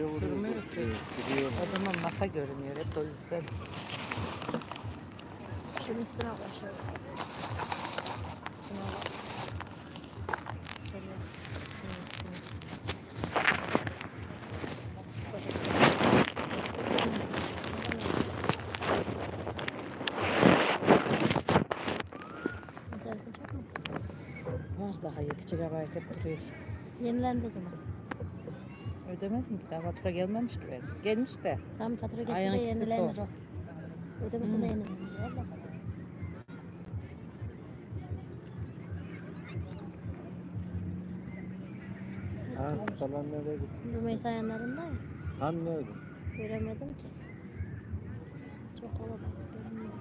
Nereye vuruyor? Durmuyor ki. O zaman masa görünüyor hep o yüzden. Şunun üstüne koy şöyle. Şuna bak. Şöyle. Şunun üstüne. Var daha 7 GB hep duruyor. Yenilendi o zaman. Ödemedim ki daha fatura gelmemiş ki benim. Gelmiş de. Tam fatura Ayın de ikisi yenilenir son. o. Ödemese Hmm. de yenilenir. Valla. Ha falan nereye gitti? Rümeysa yanlarında ya. Han nerede? Göremedim ki. Çok kalabalık görünmüyor.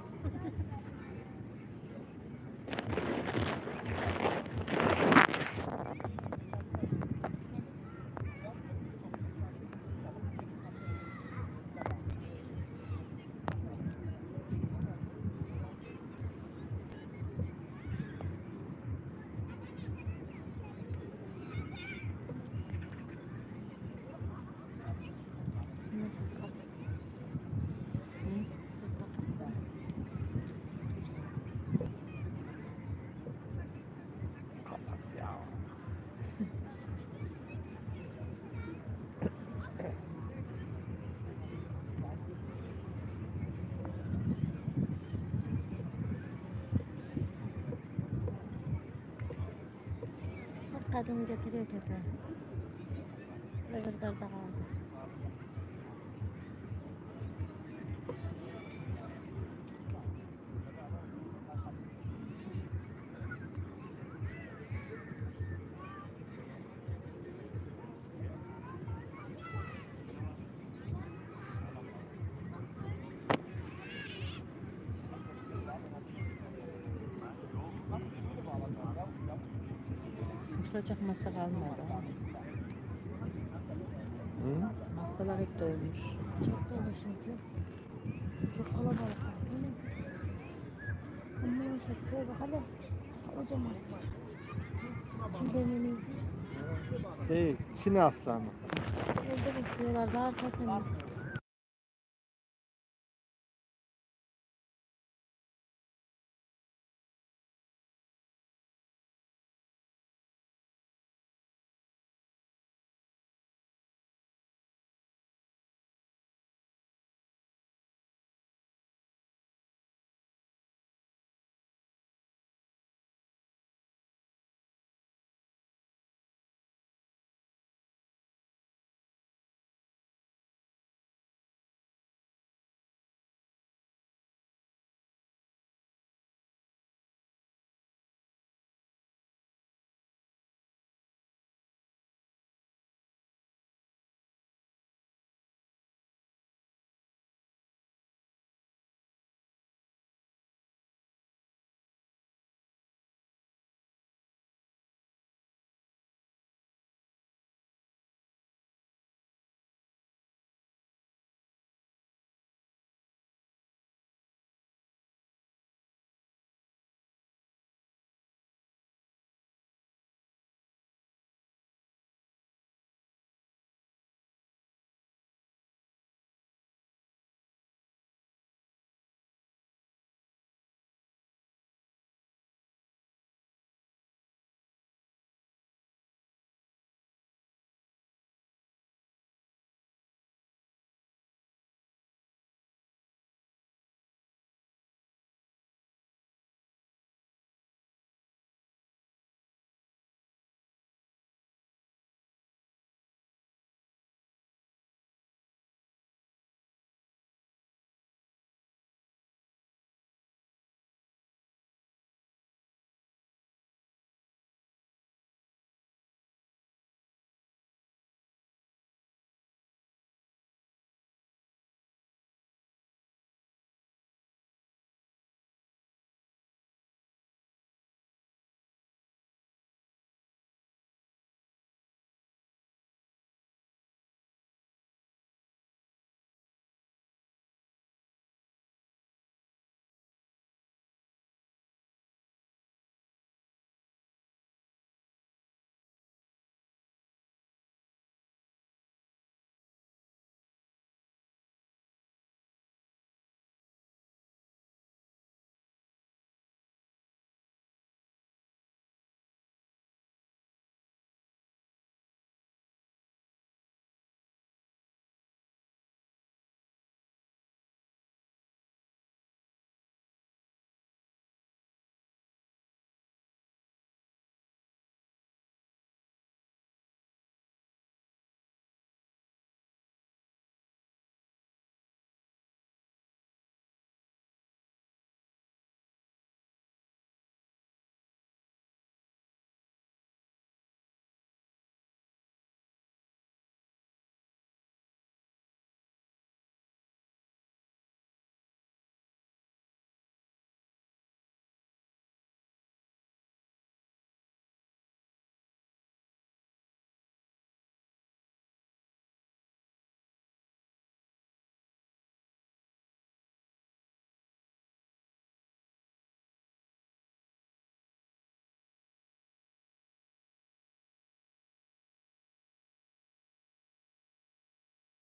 Nasıl kapat? Hı? Siz kapat. Kapat ya. Bak kadın getiriyor köpeği. Öbür darda kaldı. Oturacak masa kalmadı. Hı? Masalar hep dolmuş. Çok dolu çünkü. Çok kalabalık baksana. Amma şapkaya bak hele. Nasıl kocaman. Şimdi benim Şey, Çin aslanı. evde besliyorlar. Zaten temiz.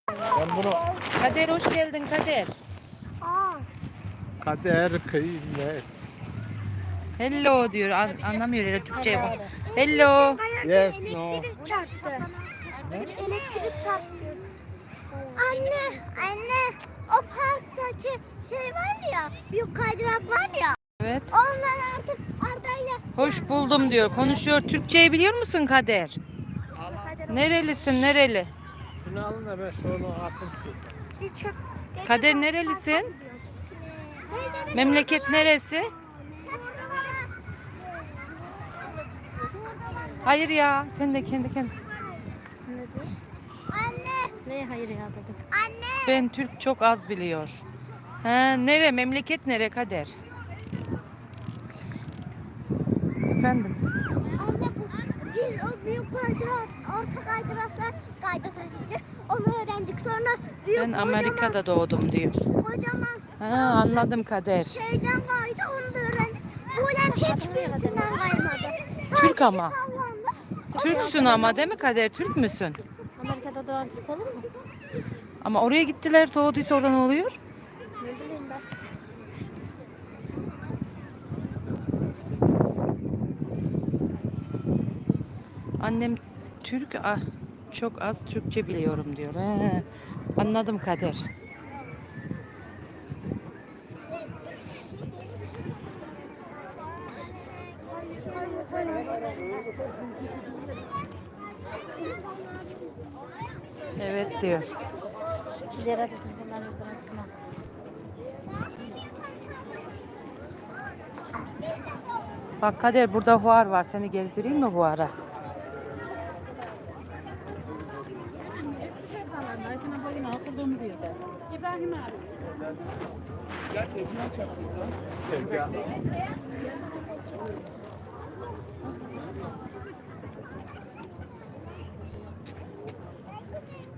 Ben bunu Kader hoş geldin Kader. Aa. kader kıymet. Hello diyor. An- anlamıyor öyle Türkçe'ye bak. Hello. Yes, no. Elektrik çarptı. Elektrik çarptı. Anne, anne. O parktaki şey var ya, büyük kaydırak var ya. Evet. Ondan artık Arda'yla Hoş buldum diyor. Konuşuyor. Türkçeyi biliyor musun Kader? Nerelisin nereli? Şunu alın da ben sonra atın biz çok... Kader nerelisin? Memleket neresi? Hayır ya. Sen de kendi kendine. Anne, Ne hayır ya dedim. anne. Ben Türk çok az biliyor. Ha, nere? Memleket nere Kader? Efendim? Biz o büyük kaydırak, orta kaydıraklar kaydırak öğrendik. Onu öğrendik. Sonra büyük Ben Amerika'da doğdum diyor. kocaman, Ha, anladım Kader. şeyden kaydı. Onu da öğrendik. Buğlem hiçbirisinden kaymadı. Türk ama. Sallandı. Türksün ama değil mi Kader? Türk müsün? Amerika'da doğan Türk olur mu? Ama oraya gittiler doğduysa orada ne oluyor? Ne bileyim ben. Annem Türk, ah, çok az Türkçe biliyorum diyor. He, anladım Kader. Evet diyor. Diğer üzerine tıkma. Bak Kader burada huar var. Seni gezdireyim mi huara?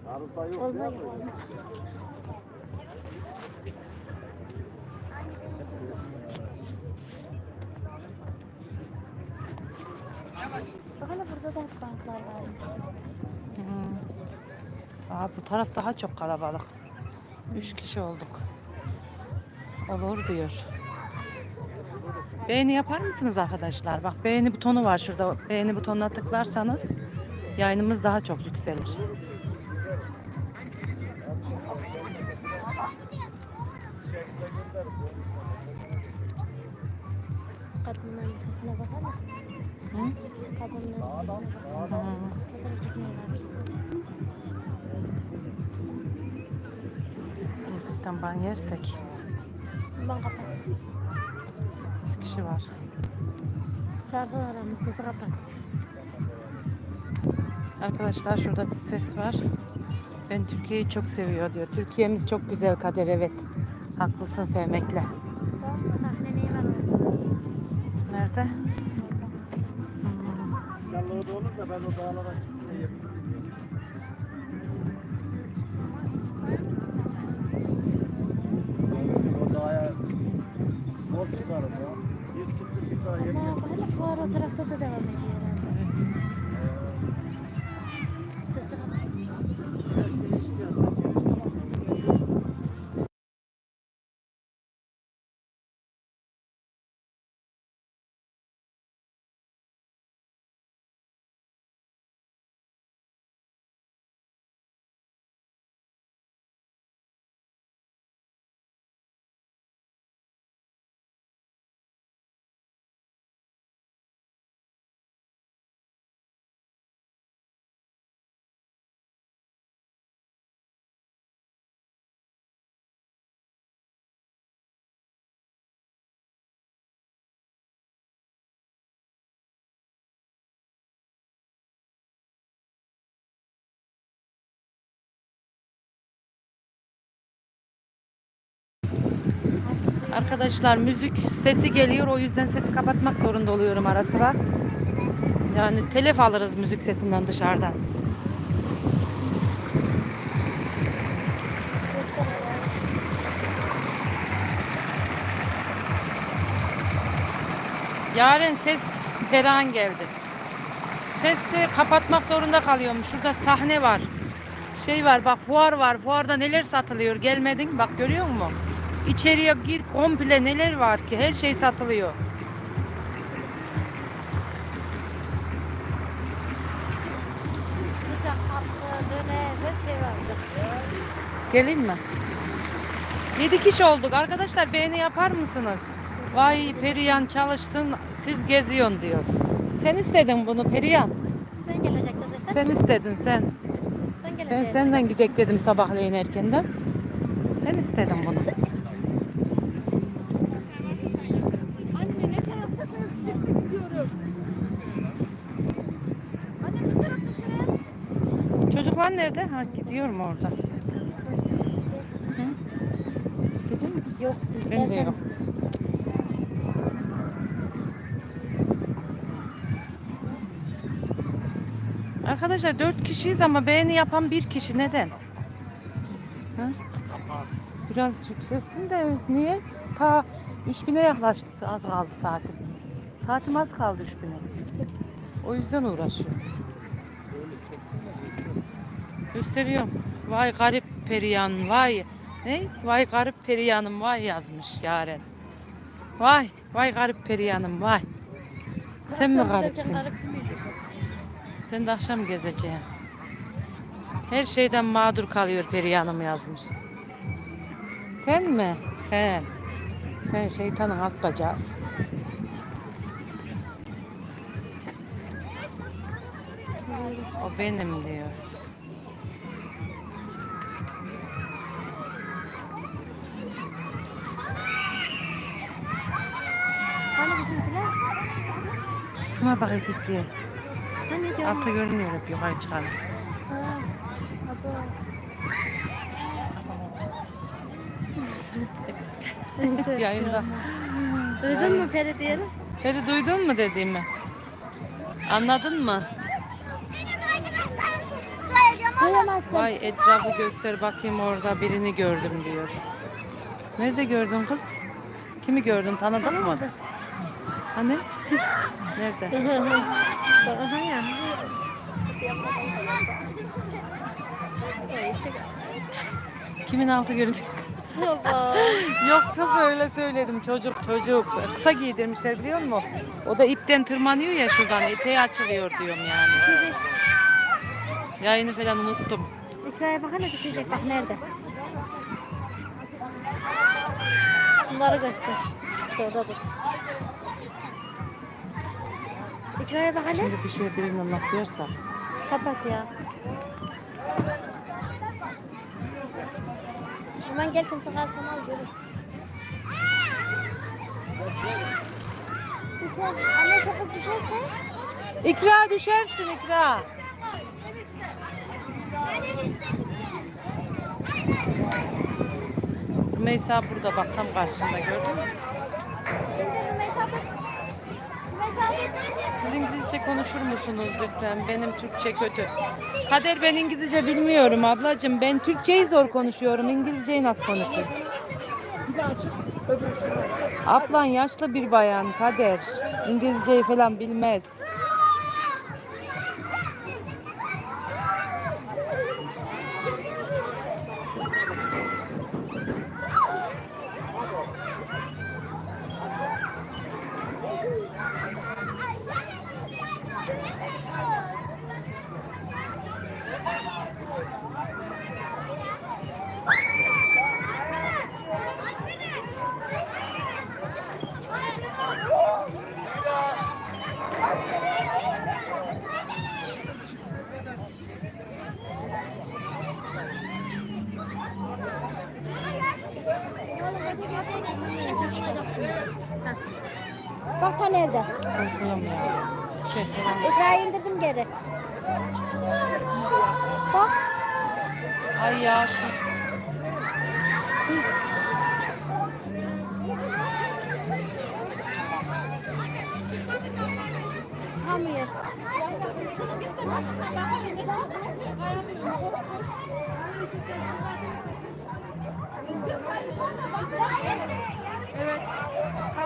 Arıza yok. Olmaz. Bak hele burada da banklar varmış. Hı. Aa, bu taraf daha çok kalabalık. Üç kişi olduk. Olur diyor. Beğeni yapar mısınız arkadaşlar? Bak beğeni butonu var şurada. Beğeni butonuna tıklarsanız yayınımız daha çok yükselir. Kadınların lisesine bakalım. Hı? Kadınların lisesine bakalım. Fotoğraf çekmiyorlar. Müzikten ban yersek. Ben kapat. Üç kişi var. Şarkıların sesi kapat. Arkadaşlar şurada ses var. Ben Türkiye'yi çok seviyor diyor. Türkiye'miz çok güzel kader evet. Haklısın sevmekle. Sahne neyi var orada? Nerede? Hmm. Da olur da ben o dağlara çıkmayayım. Bol çıkarım ya. Bir çıktı bir Ama yeni bak hele fuar o tarafta da devam ediyor Arkadaşlar müzik sesi geliyor o yüzden sesi kapatmak zorunda oluyorum ara sıra. Yani telef alırız müzik sesinden dışarıdan. Yarın ses Perihan geldi. Sesi kapatmak zorunda kalıyorum. Şurada sahne var. Şey var bak fuar var. Fuarda neler satılıyor. Gelmedin bak görüyor musun? İçeriye gir komple neler var ki her şey satılıyor. Bıçak, tatlı, döner, her şey. Geleyim mi? 7 kişi olduk. Arkadaşlar beğeni yapar mısınız? Vay Perihan çalışsın siz geziyorsun diyor. Sen istedin bunu Perihan. Sen gelecektin desene. Sen istedin sen. Sen Ben gelecektin. senden gidek dedim sabahleyin erkenden. Sen istedin bunu. Anne ne taraftasınız? Çıktık gidiyorum. Anne bu taraftasınız. Çocuklar nerede? Ha gidiyorum orada. Gidecek mi? Yok siz Ben de yok. Arkadaşlar dört kişiyiz ama beğeni yapan bir kişi neden? Ha? Biraz yükselsin de niye? Ta 3000'e yaklaştı az kaldı saatim. Saatim az kaldı 3000'e. O yüzden uğraşıyorum. Gösteriyorum. Vay garip periyan vay. Ne? Vay garip periyanım vay yazmış Yaren. Vay, vay garip periyanım vay. Sen mi garipsin? Sen de akşam gezeceksin. Her şeyden mağdur kalıyor Perihan'ım yazmış. Sen mi? Sen. Sen şeytanın alt bacağısın. O benim diyor. Hani bizimkiler? Şuna bak erkekliğe. Altta görünüyor hep yukarı abo. Yayında. Duydun mu Peri diyelim? Peri duydun mu dediğimi? Anladın mı? Duyamazsın. Vay etrafı göster bakayım orada birini gördüm diyor. Nerede gördün kız? Kimi gördün tanıdın mı? Hani? Nerede? Aha ya. Kimin altı? Baba. Yok kız öyle söyledim çocuk çocuk. Kısa giydirmişler biliyor musun? O da ipten tırmanıyor ya şuradan eteği açılıyor diyorum yani. Yayını falan unuttum. İkra'ya bak hele düşecek bak nerede? Şunları göster. Şurada dur. İkra'ya bak hele. Şimdi bir şey birinin anlatıyorsa. Kapat ya. Hemen gel kimse kalsamaz yürü. Düşer. Anne hızlı düşerse. İkra düşersin ikra. Rümeysa burada bak tam karşımda gördün mü? Siz İngilizce konuşur musunuz lütfen? Benim Türkçe kötü. Kader ben İngilizce bilmiyorum ablacığım. Ben Türkçeyi zor konuşuyorum. İngilizceyi nasıl konuşayım? Ablan yaşlı bir bayan Kader. İngilizceyi falan bilmez. Nerede? Korkuyorum ya. Şey falan. İkra'yı indirdim geri. Bak. Ay ya şu. Çıkamıyor.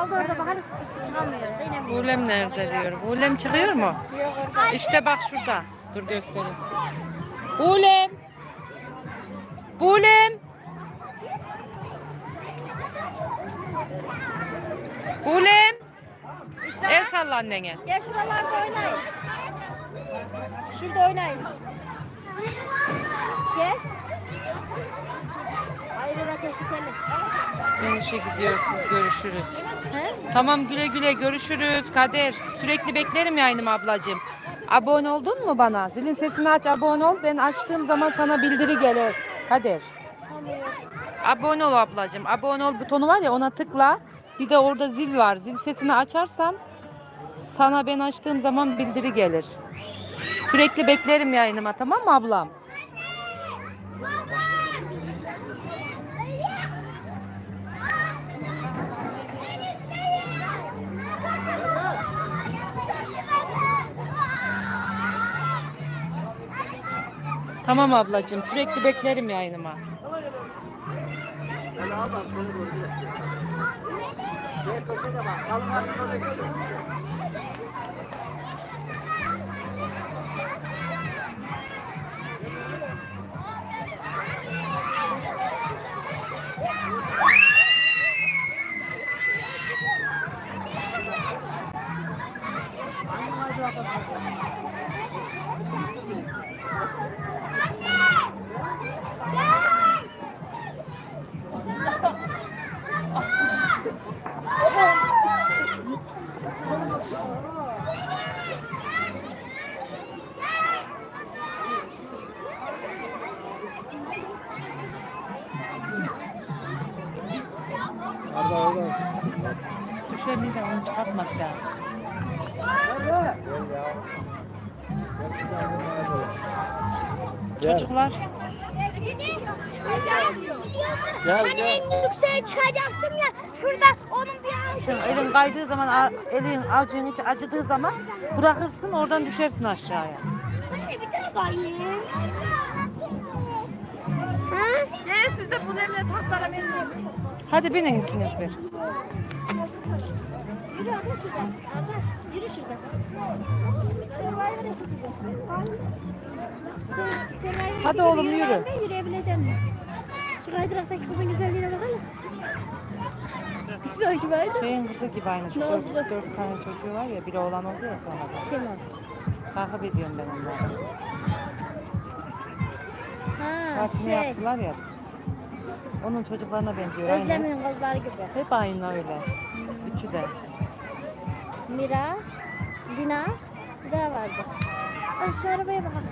Kaldı orada bahane sıkıştı çıkamıyor. Zeynep. Bulem nerede diyor. Bulem çıkıyor mu? Yok orada. İşte bak şurada. Dur göstereyim. Bulem. Bulem. Bulem. El salla annene. Gel şuralarda oynayın. Şurada oynayın. Gel. Ben işe gidiyoruz. Siz görüşürüz. He? Tamam güle güle görüşürüz. Kader sürekli beklerim yayınım ablacığım. Abone oldun mu bana? Zilin sesini aç abone ol. Ben açtığım zaman sana bildiri gelir. Kader. Abone ol ablacığım. Abone ol butonu var ya ona tıkla. Bir de orada zil var. Zil sesini açarsan sana ben açtığım zaman bildiri gelir. Sürekli beklerim yayınıma tamam mı ablam? Tamam ablacığım sürekli beklerim yayınıma. Gel, Hani gel. en yükseğe çıkacaktım ya. Şurada onun bir Şu elin kaydığı zaman a- elin avucun içi acıdığı zaman bırakırsın oradan düşersin aşağıya. Anne bir tane bayım. Ha? Gel siz de bu nemle tahtlara benziyor. Hadi binin ikiniz bir. Yürü Arda şuradan. Arda yürü şuradan. Survivor Survivor Hadi oğlum, yürü. Yürüyebileceğim mi? Şu kaydıraktaki kızın güzelliğine bakalım. Şöyle gibi aynı. Şeyin kızı gibi aynı. Şu dört, oldu? dört tane çocuğu var ya biri oğlan oldu ya sonra. O? Takip ediyorum ben onları. Ha Partini şey. yaptılar ya. Onun çocuklarına benziyor aynı. Özlem'in kızları gibi. Hep aynı öyle. Üçü de. Mira, Lina, bir daha vardı. Ay şu arabaya bakalım.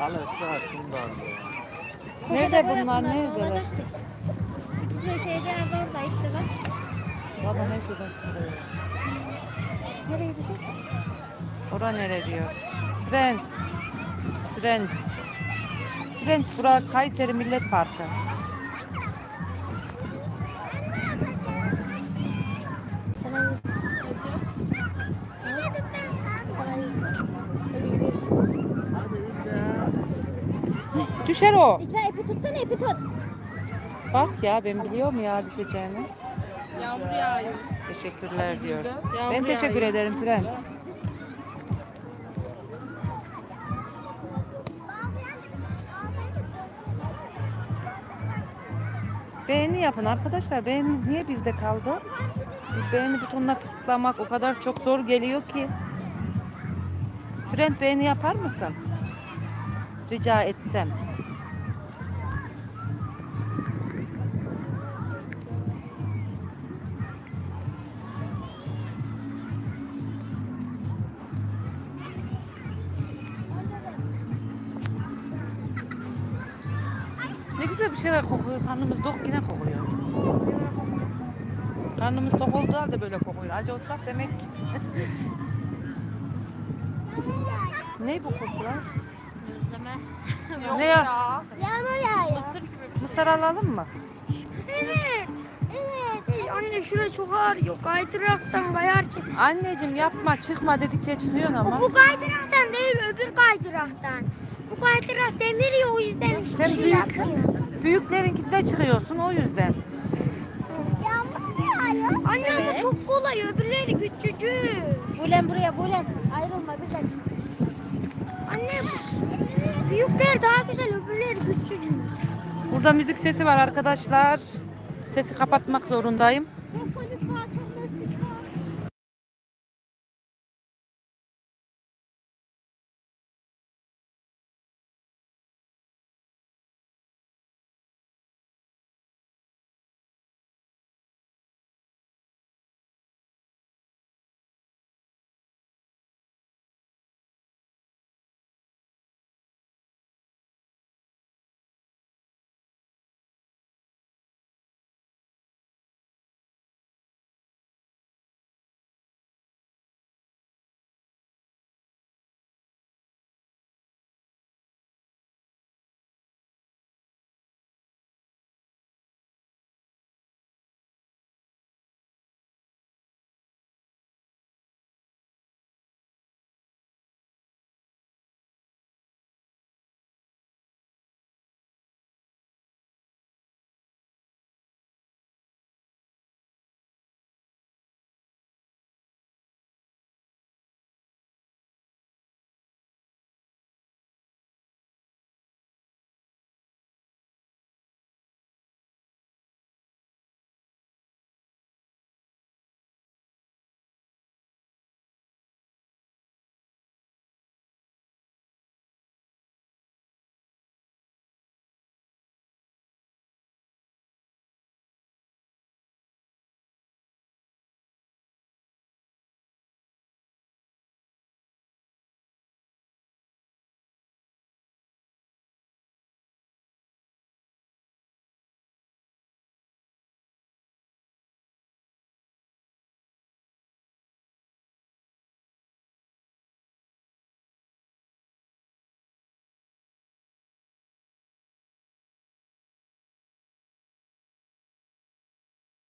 Al aşağı şundan. Nerede bunlar? Neredeler? İkisi şeyde arada orada gitti bak. Valla her şeyden sıkılıyor. Nereye gidecek? Ora nere diyor? Friends. Friends. Friends bura Kayseri Millet Parkı. Düşer o. İcra ipi tutsana ipi tut. Bak ya ben biliyorum ya düşeceğini. Yağmur yağıyor. Teşekkürler diyor. Yağmur Ben teşekkür yağıyor. ederim Fren. Beğeni yapın arkadaşlar. Beğenimiz niye birde kaldı? Beğeni butonuna tıklamak o kadar çok zor geliyor ki. Fren beğeni yapar mısın? Rica etsem. Ne güzel bir şeyler kokuyor. Karnımız tok yine kokuyor. Karnımız tok olduğu halde böyle kokuyor. Acı olsak demek ki. ne bu kokular? ne ya? Yağmur yağıyor. Mısır alalım mı? Evet. Evet. Anne şurası çok ağrıyor. Kaydıraktan kayarken. Anneciğim yapma çıkma dedikçe çıkıyorsun ama. Bu kaydıraktan değil öbür kaydıraktan. Bu kaydırak demir ya o yüzden hiçbir Sen şey büyük, yapmıyor. büyüklerinkinde çıkıyorsun o yüzden. Yağmur yağıyor. Anne Anne ama çok kolay öbürleri küçücük. Bulen buraya Bulen. Ayrılma bir dakika. Anne büyükler daha güzel öbürleri küçücük. Burada müzik sesi var arkadaşlar. Sesi kapatmak zorundayım.